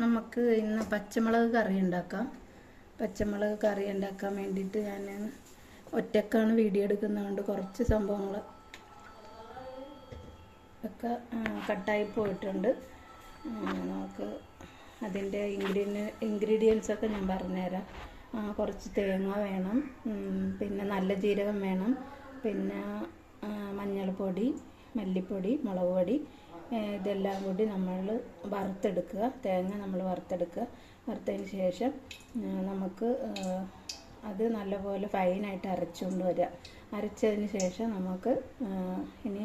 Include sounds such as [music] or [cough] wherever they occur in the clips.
നമുക്ക് ഇന്ന് പച്ചമുളക് കറി ഉണ്ടാക്കാം. പച്ചമുളക് കറി ഉണ്ടാക്കാൻ വേണ്ടിയിട്ട് ഞാൻ ഒറ്റക്കാണ് വീഡിയോ എടുക്കുന്നതുകൊണ്ട് കുറച്ച് സംഭവങ്ങൾ ഒക്കെ കട്ടായി പോയിട്ടുണ്ട്. നമുക്ക് അതിന്റെ ഇൻഗ്രീഡിയൻ ഇൻഗ്രീഡിയൻസ് ഒക്കെ ഞാൻ പറഞ്ഞുതരാം. കുറച്ച് തേങ്ങ വേണം. പിന്നെ നല്ല ജീരകം വേണം. പിന്നെ മഞ്ഞൾപ്പൊടി മല്ലിപ്പൊടി മുളക് പൊടി ഇതെല്ലാം കൂടി നമ്മൾ വറുത്തെടുക്കുക. തേങ്ങ നമ്മൾ വറുത്തെടുക്കുക. വറുത്തതിന് ശേഷം നമുക്ക് അത് നല്ലപോലെ ഫൈനായിട്ട് അരച്ചുകൊണ്ട് വരിക. അരച്ചതിന് ശേഷം നമുക്ക് ഇനി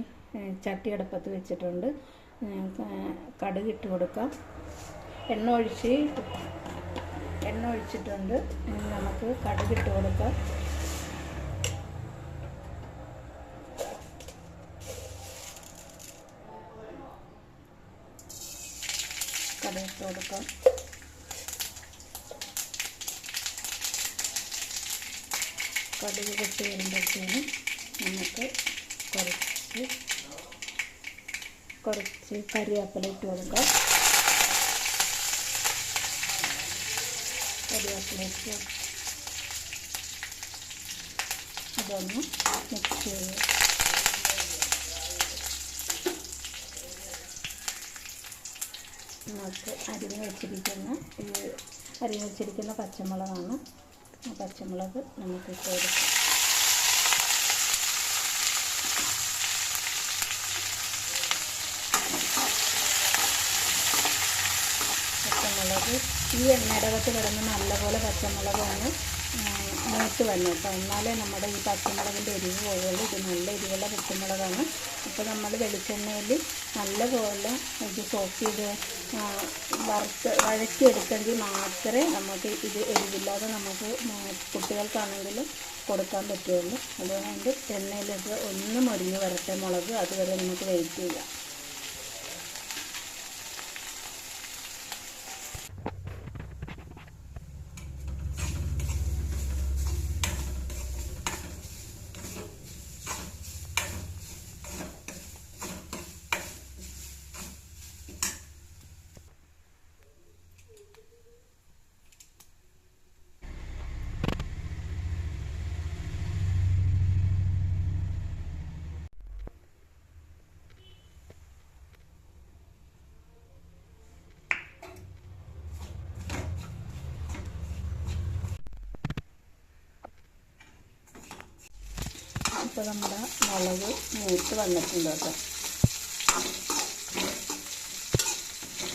ചട്ടിയടപ്പത്ത് വെച്ചിട്ടുണ്ട്. കടുക് ഇട്ട് കൊടുക്കാം. എണ്ണ ഒഴിച്ച് എണ്ണ ഒഴിച്ചിട്ടുണ്ട്. നമുക്ക് കടുക് ഇട്ട് കൊടുക്കാം. കടുക് ഇട്ട് കൊടുക്കാം. കടുക് പൊട്ടി വരുമ്പോഴത്തേനും നമുക്ക് കുറച്ച് കുറച്ച് കറിവേപ്പില ഇട്ട് കൊടുക്കാം. കറിവേപ്പില ഇട്ട് അതൊന്ന് മിക്സ് ചെയ്ത് നമുക്ക് അരിഞ്ഞ് വെച്ചിരിക്കുന്ന ഈ അരിഞ്ഞ് വെച്ചിരിക്കുന്ന പച്ചമുളകാണ്. ആ പച്ചമുളക് നമുക്ക് ഇട്ട് കൊടുക്കാം. പച്ചമുളക് ഈ എണ്ണടകത്ത് കിടന്ന് നല്ലപോലെ പച്ചമുളക് ഒന്ന് മൂത്ത് വന്നു. കേട്ടോ എന്നാലേ നമ്മുടെ ഈ പച്ചമുളകിന്റെ എരിവ് പോകുള്ളൂ ഇത് നല്ല എരിവുള്ള പച്ചമുളകാണ്. അപ്പോൾ നമ്മൾ വെളിച്ചെണ്ണയിൽ നല്ലപോലെ ഇത് സോക്ക് ചെയ്ത് വറുത്ത് വഴക്കിയെടുക്കെങ്കിൽ മാത്രമേ നമുക്ക് ഇത് എരിവില്ലാതെ നമുക്ക് കുട്ടികൾക്കാണെങ്കിലും കൊടുക്കാൻ പറ്റുള്ളൂ. അതുകൊണ്ട് എണ്ണയിലിട്ട് ഒന്ന് മുരിഞ്ഞ് വരട്ടെ മുളക് അതുവരെ നമുക്ക് വെയിറ്റ് ചെയ്യാം. ഇപ്പോൾ നമ്മുടെ മുളക് മൂത്ത് വന്നിട്ടുണ്ട് കേട്ടോ.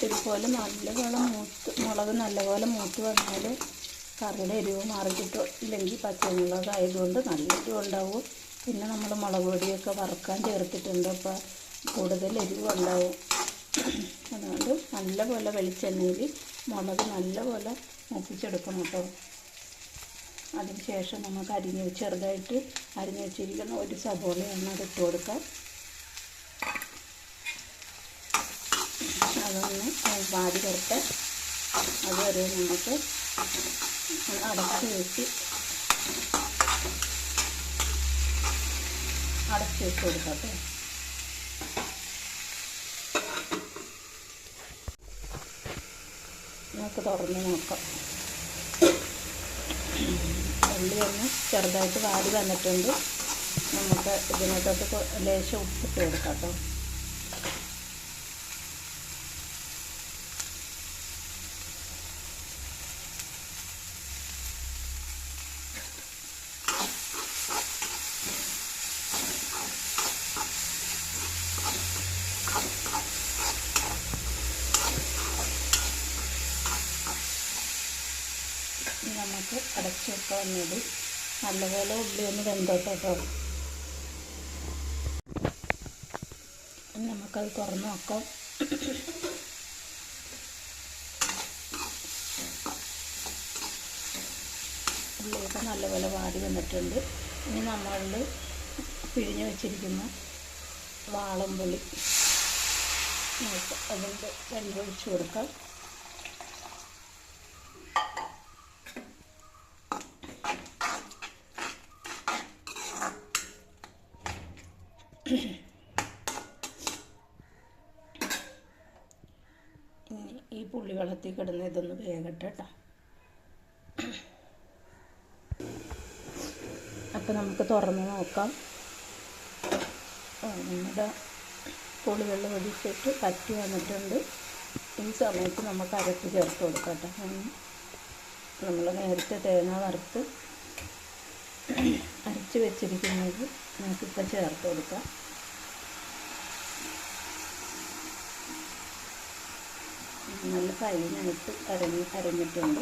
ഇതുപോലെ നല്ലപോലെ മൂത്ത് മുളക് നല്ലപോലെ മൂത്ത് വന്നാൽ കറിയുടെ എരിവ് മാറി കിട്ടും ഇല്ലെങ്കിൽ പച്ചമുളക് ആയതുകൊണ്ട് നല്ല എരിവ് ഉണ്ടാവും പിന്നെ നമ്മൾ മുളക് പൊടിയൊക്കെ വറുക്കാൻ ചേർത്തിട്ടുണ്ട്. അപ്പോൾ കൂടുതൽ എരിവ് ഉണ്ടാവും അതുകൊണ്ട് നല്ലപോലെ വെളിച്ചെണ്ണയിൽ മുളക് നല്ലപോലെ മൂപ്പിച്ചെടുക്കണം കേട്ടോ. അതിനുശേഷം നമുക്ക് അരിഞ്ഞ് ചെറുതായിട്ട് അരിഞ്ഞ് വെച്ചിരിക്കുന്ന ഒരു സബോളയാണ് അത് ഇട്ട് കൊടുക്കാം അതൊന്ന് വാടി വരട്ടെ അതുവരെ നമുക്ക് അടച്ച് വെച്ച് അടച്ച് വെച്ച് കൊടുക്കട്ടെ നമുക്ക് തുറന്ന് നോക്കാം. ഉള്ളി ഒന്ന് ചെറുതായിട്ട് വാടി വന്നിട്ടുണ്ട്. നമുക്ക് ഇതിനകത്തോട്ട് ലേശം ഉപ്പിട്ട് കൊടുക്കാം കേട്ടോ ഇനി നമുക്ക് അടച്ച് വെക്കാൻ വേണ്ടി നല്ലപോലെ ഉള്ളി ഒന്ന് വെന്തോട്ടെ നമുക്കത് തുറന്ന് നോക്കാം. ഉള്ളിയൊക്കെ നല്ലപോലെ വാടി വന്നിട്ടുണ്ട്. ഇനി നമ്മളിൽ പിഴിഞ്ഞ് വെച്ചിരിക്കുന്ന വാളംപുളി. നമുക്ക് അതിന്റെ വെള്ളം ഒഴിച്ച് കൊടുക്കാം. ഈ പുള്ളി വെള്ളത്തിൽ കിടന്ന് ഇതൊന്ന് വേഗട്ടെ കേട്ടോ. അപ്പം നമുക്ക് തുറന്ന് നോക്കാം. നമ്മുടെ പുളിവെള്ളം ഒഴിച്ചിട്ട് പറ്റി വന്നിട്ടുണ്ട്. ഈ സമയത്ത് നമുക്ക് അരപ്പ് ചേർത്ത് കൊടുക്കാം കേട്ടോ. നമ്മൾ നേരത്തെ തേങ്ങ വറുത്ത് അരച്ച് വെച്ചിരിക്കുന്നത് നമുക്കിപ്പോൾ ചേർത്ത് കൊടുക്കാം. നല്ല ഫൈനായിട്ട് അരഞ്ഞ് അരഞ്ഞിട്ടുണ്ട്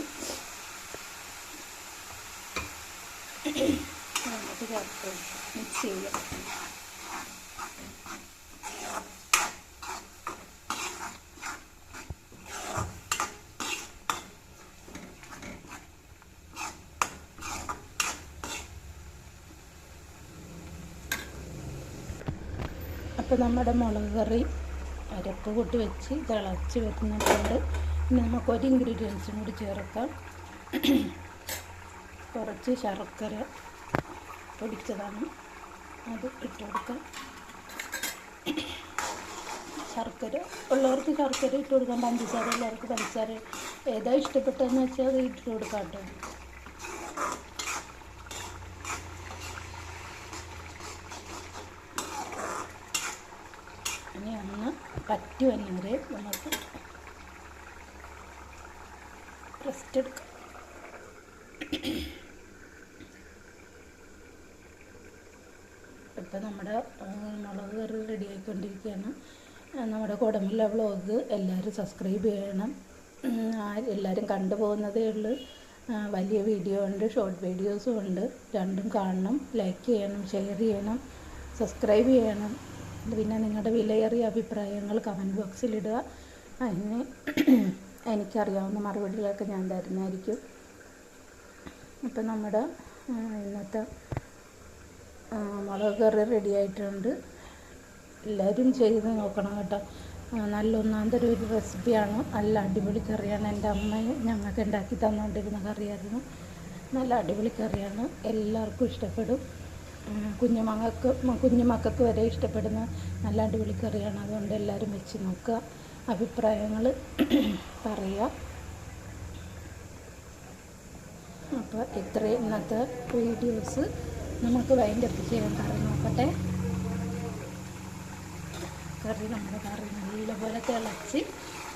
നമുക്ക് ചേർത്ത് മിക്സ് ചെയ്യാം. അപ്പോൾ നമ്മുടെ മുളക് കറി അരപ്പ് കൂട്ടി വെച്ച് തിളച്ച് വരുന്നിട്ടുണ്ട് ഇനി നമുക്ക് ഒരു ഇൻഗ്രീഡിയൻസും കൂടി ചേർക്കാം. കുറച്ച് ശർക്കര പൊടിച്ചതാണ്. അത് ഇട്ട് കൊടുക്കാം. ശർക്കര ഉള്ളവർക്ക് ശർക്കര ഇട്ട് കൊടുക്കാം. പഞ്ചസാര ഉള്ളവർക്ക് പഞ്ചസാര. ഏതാ ഇഷ്ടപ്പെട്ടതെന്ന് വെച്ചാൽ അത് ഇട്ട് കൊടുക്കാം കേട്ടോ ഇനി ഒന്ന് പറ്റി വന്നവരെ നമുക്ക് റെസ്റ്റ് എടുക്കാം. ഇപ്പം നമ്മുടെ മുളക് കറി റെഡി ആയിക്കൊണ്ടിരിക്കുകയാണ്. നമ്മുടെ കുടമില്ല വ്ളോഗ് എല്ലാവരും സബ്സ്ക്രൈബ് ചെയ്യണം. എല്ലാവരും കണ്ടുപോകുന്നതേ ഉള്ളൂ. ആ, വലിയ വീഡിയോ ഉണ്ട് ഷോർട്ട് വീഡിയോസും ഉണ്ട്. രണ്ടും കാണണം. ലൈക്ക് ചെയ്യണം ഷെയർ ചെയ്യണം സബ്സ്ക്രൈബ് ചെയ്യണം. പിന്നെ നിങ്ങളുടെ വിലയേറിയ അഭിപ്രായങ്ങൾ കമന്റ് ബോക്സിലിടുക അതിന് എനിക്കറിയാവുന്ന മറുപടികളൊക്കെ ഞാൻ തരുന്നതായിരിക്കും. അപ്പം നമ്മുടെ ഇന്നത്തെ മുളക് കറി റെഡി ആയിട്ടുണ്ട്. എല്ലാവരും ചെയ്ത് നോക്കണം കേട്ടോ. നല്ല ഒന്നാന്തരം ഒരു റെസിപ്പിയാണ് നല്ല അടിപൊളി കറിയാണ് എന്റെ അമ്മ ഞങ്ങൾക്ക് ഉണ്ടാക്കി തന്നുകൊണ്ടിരുന്ന കറിയായിരുന്നു. നല്ല അടിപൊളി കറിയാണ്. എല്ലാവർക്കും ഇഷ്ടപ്പെടും. കുഞ്ഞുമക്കൾക്ക് കുഞ്ഞുമക്കൾക്ക് വരെ ഇഷ്ടപ്പെടുന്ന നല്ല അടിപൊളി കറിയാണ്. അതുകൊണ്ട് എല്ലാവരും വെച്ച് നോക്കുക. അഭിപ്രായങ്ങൾ [clears throat] പറയുക. അപ്പോൾ ഇത്രയും ഇന്നത്തെ വീഡിയോസ് നമുക്ക് വൈൻഡപ്പ് ചെയ്യാൻ കറി നോക്കട്ടെ. കറി നമ്മുടെ കറി നല്ലപോലെ തിളച്ച്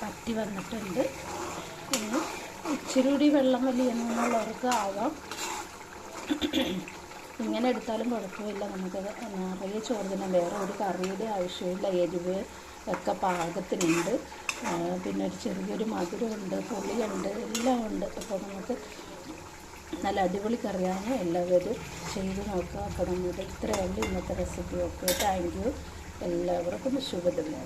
പറ്റി വന്നിട്ടുണ്ട്. ഇച്ചിരി കൂടി വെള്ളം വലിയെന്നുള്ളവർക്ക് ആവാം. [clears throat] ഇങ്ങനെ എടുത്താലും കുഴപ്പമില്ല. നമുക്കത് നിറയെ ചോറ് തന്നെ. വേറെ ഒരു കറിയുടെ ആവശ്യമില്ല. എരിവ് ഒക്കെ പാകത്തിനുണ്ട്. പിന്നെ ഒരു ചെറിയൊരു മധുരമുണ്ട് പുളിയുണ്ട് എല്ലാം ഉണ്ട്. അപ്പോൾ നമുക്ക് നല്ല അടിപൊളി കറിയാണ്. എല്ലാവരും ചെയ്ത് നോക്കുക. അപ്പോൾ നമ്മുടെ ഇത്രയേ ഉള്ളൂ ഇന്നത്തെ റെസിപ്പി ഓക്കെ താങ്ക് യു എല്ലാവർക്കും ശുഭദിനം.